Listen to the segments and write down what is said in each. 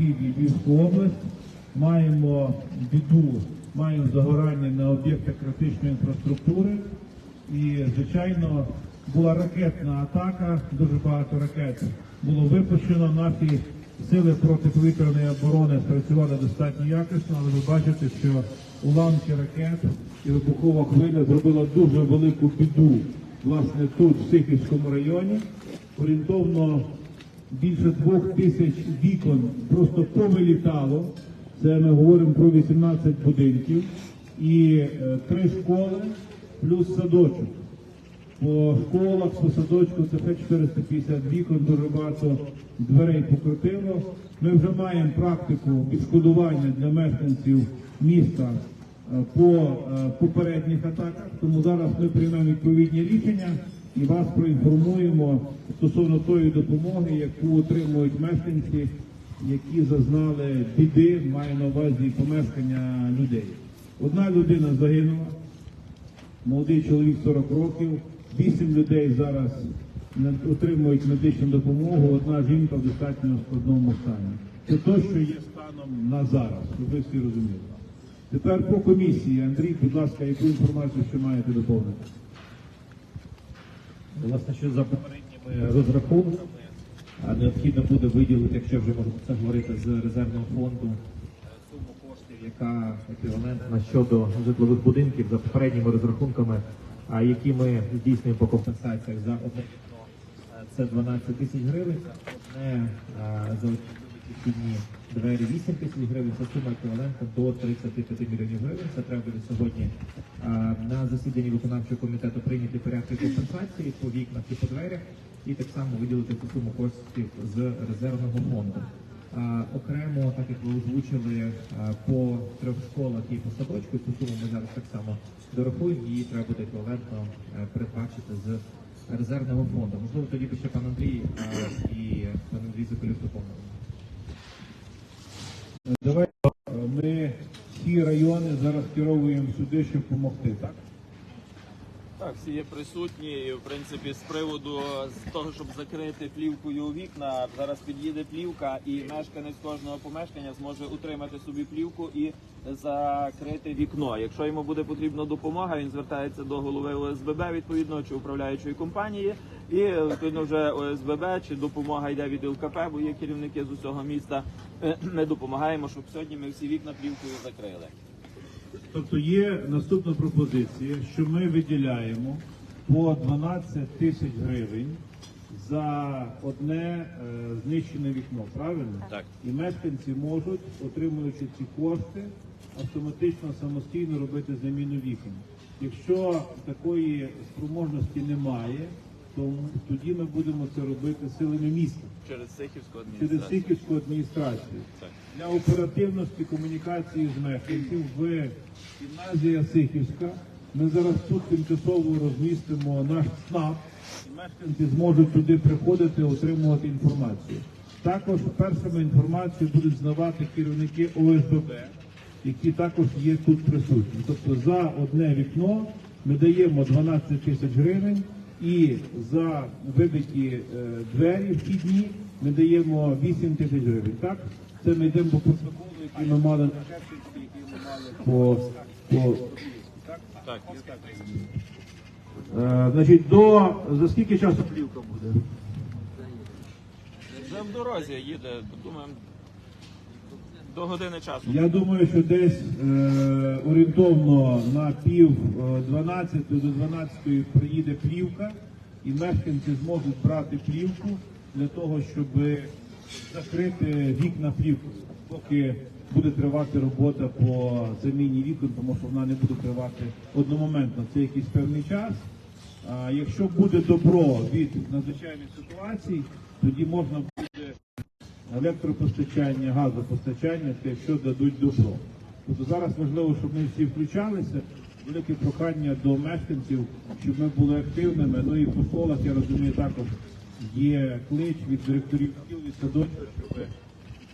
Львів і Львівську область. Маємо біду, маємо загорання на об'єктах критичної інфраструктури. І, звичайно, була ракетна атака, дуже багато ракет було випущено. Наші сили протиповітряної оборони спрацювали достатньо якісно, але ви бачите, що уламки ракет і вибухова хвиля зробила дуже велику біду власне тут, в Сихівському районі. Орієнтовно більше двох тисяч вікон просто повилітало. Це ми говоримо про 18 будинків і е, три школи плюс садочок. По школах, по садочку це ще 450 вікон, дуже багато дверей покрутило. Ми вже маємо практику відшкодування для мешканців міста е, по е, попередніх атаках, тому зараз ми приймемо відповідні рішення і вас проінформуємо стосовно тої допомоги, яку отримують мешканці, які зазнали біди, маю на увазі помешкання людей. Одна людина загинула молодий чоловік 40 років, вісім людей зараз отримують медичну допомогу, одна жінка в достатньо складному стані. Це те, що є станом на зараз, щоб ви всі розуміли. Тепер по комісії. Андрій, будь ласка, яку інформацію ще маєте доповнити? Власне, що за попередніми розрахунками необхідно буде виділити, якщо вже можна це говорити з резервного фонду, суму коштів, яка еквівалентна щодо житлових будинків за попередніми розрахунками, які ми здійснюємо по компенсаціях за одне Це 12 тисяч гривень, одне за вхідні двері 8 тисяч гривень, це сума еквівалентна до 35 мільйонів гривень. Це треба буде сьогодні а, на засіданні виконавчого комітету прийняти порядки компенсації по вікнах і по дверях, і так само виділити цю суму коштів з резервного фонду. А, окремо, так як ви озвучили, а, по трьох школах і по садочку, цю суму ми зараз так само дорахуємо, її треба буде еквівалентно е, передбачити з резервного фонду. Можливо, тоді би ще пан Андрій а, і пан Андрій Заколюк доповнив. Давай е, ми всі райони зараз керовуємо сюди, щоб допомогти, так? Так, всі є присутні, і в принципі з приводу з того, щоб закрити плівкою вікна, зараз під'їде плівка, і мешканець кожного помешкання зможе утримати собі плівку і закрити вікно. Якщо йому буде потрібна допомога, він звертається до голови ОСББ відповідно чи управляючої компанії, і відповідно вже ОСББ чи допомога йде від ЛКП, бо є керівники з усього міста. Е, Ми допомагаємо, щоб сьогодні ми всі вікна плівкою закрили. Тобто є наступна пропозиція, що ми виділяємо по 12 тисяч гривень за одне е, знищене вікно, правильно? Так. І мешканці можуть, отримуючи ці кошти, автоматично самостійно робити заміну вікон. Якщо такої спроможності немає, то тоді ми будемо це робити силами міста Через Сихівську через. Сихівську адміністрацію. Так. Для оперативності комунікації з мешканців в гімназія Сихівська. Ми зараз тут тимчасово розмістимо наш СНАП, і мешканці зможуть туди приходити, отримувати інформацію. Також першими інформацію будуть знавати керівники ОСББ, які також є тут присутні. Тобто за одне вікно ми даємо 12 тисяч гривень і за вибиті е, двері вхідні ми даємо 8 тисяч гривень. Так? Це ми йдемо по протоколу, який ми мали на Шевченській, який ми мали по, по Так, е, значить, до за скільки часу плівка буде? вже в дорозі їде, думаємо, до години часу. Я думаю, що десь е, орієнтовно на пів е, 12 до 12 приїде плівка, і мешканці зможуть брати плівку для того, щоб закрити вікна плівкою, поки буде тривати робота по заміні вікон, тому що вона не буде тривати одномоментно. Це якийсь певний час. А якщо буде добро від надзвичайних ситуацій, тоді можна електропостачання, газопостачання, це якщо дадуть добро. Тобто зараз важливо, щоб ми всі включалися. Велике прохання до мешканців, щоб ми були активними. Ну і по школах, я розумію, також є клич від директорів шкіл від садочків, щоб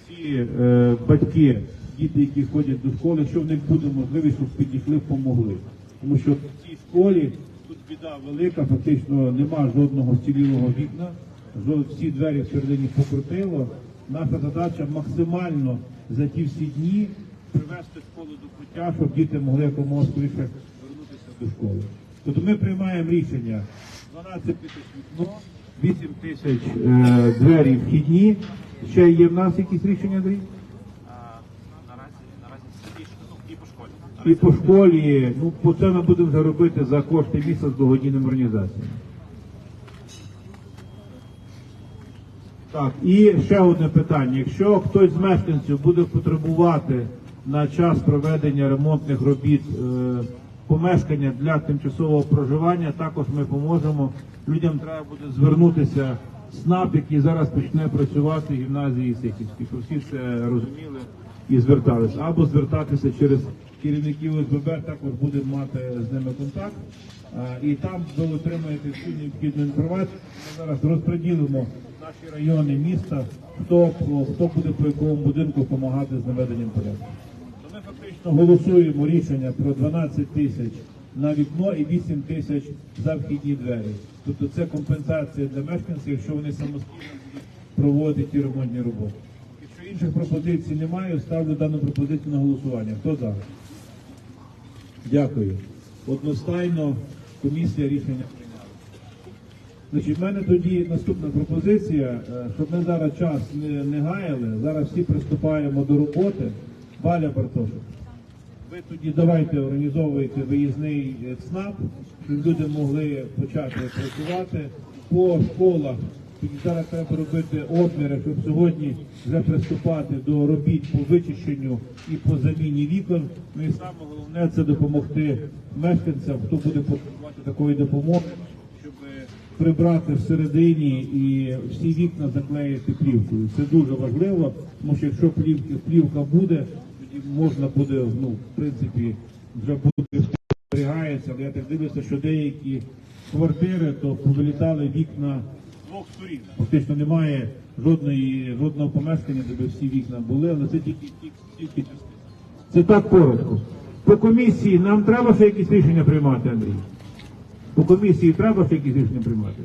ці е, батьки, діти, які ходять до школи, якщо в них буде можливість, щоб підійшли, допомогли. Тому що в цій школі тут біда велика, фактично нема жодного вцілілого вікна, всі двері всередині покрутило, Наша задача максимально за ті всі дні привести школу до пуття, щоб діти могли якомога скоріше вернутися до школи. Тобто ми приймаємо рішення 12 тисяч вікно, 8 тисяч е, двері вхідні. Ще є в нас якісь рішення, Андрій? Наразі наразі більше ну, і по школі. І по школі, ну по це ми будемо вже робити за кошти міста з благодійними організаціями. Так, і ще одне питання. Якщо хтось з мешканців буде потребувати на час проведення ремонтних робіт е, помешкання для тимчасового проживання, також ми поможемо. Людям треба буде звернутися в СНАП, який зараз почне працювати в гімназії Сихівській, щоб всі це розуміли і зверталися. Або звертатися через керівників ОСББ, також будемо мати з ними контакт. І там ви отримаєте всю необхідну інформацію. Ми зараз розподілимо наші райони міста, хто, хто буде по якому будинку допомагати з наведенням порядку. Ми фактично голосуємо рішення про 12 тисяч на вікно і 8 тисяч за вхідні двері. Тобто це компенсація для мешканців, якщо вони самостійно проводити ті ремонтні роботи. Якщо інших пропозицій немає, ставлю дану пропозицію на голосування. Хто за? Дякую. Одностайно комісія рішення прийняла. Значить, в мене тоді наступна пропозиція, е, щоб ми зараз час не, не гаяли, зараз всі приступаємо до роботи. Валя Бартошик, ви тоді давайте організовуйте виїзний е, ЦНАП, щоб люди могли почати працювати по школах. Тоді зараз треба робити обміри, щоб сьогодні вже приступати до робіт по вичищенню і по заміні вікон. Ну і саме головне це допомогти мешканцям, хто буде потребувати такої допомоги, щоб прибрати всередині і всі вікна заклеїти плівкою. Це дуже важливо, тому що якщо плівки, плівка буде, тоді можна буде, ну, в принципі, вже буде зберігається, але я так дивлюся, що деякі квартири то повилітали вікна двох сторін. Фактично немає жодної, жодного помешкання, де би всі вікна були, але це тільки, тільки, тільки частина. Це так коротко. По комісії нам треба ще якісь рішення приймати, Андрій? По комісії треба ще якісь рішення приймати?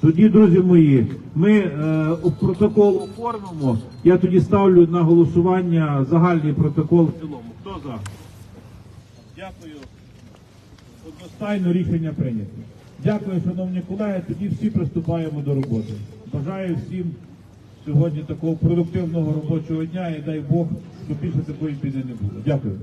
Тоді, друзі мої, ми е, протокол оформимо. Я тоді ставлю на голосування загальний протокол в цілому. Хто за? Дякую. Одностайно рішення прийнято. Дякую, шановні колеги. Тоді всі приступаємо до роботи. Бажаю всім сьогодні такого продуктивного робочого дня і дай Бог, щоб більше такої біди не було. Дякую.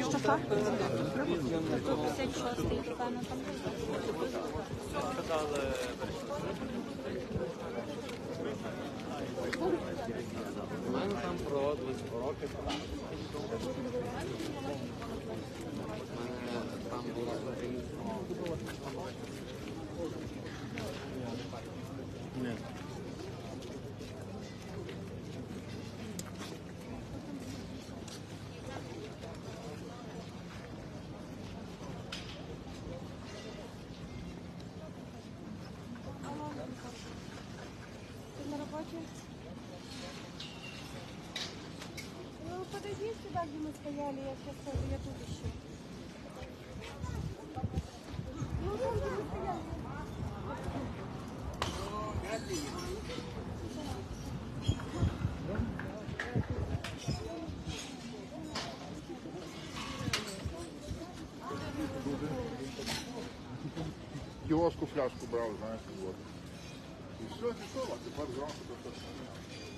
Маю. Що так? 56 напевно, там Ты на подойди сюда, где мы стояли, я сейчас скажу, я тут еще. Ну, там, где мы стояли. кіоску фляжку брав, знаєш, от. І все, пішов, а тепер зранку то все.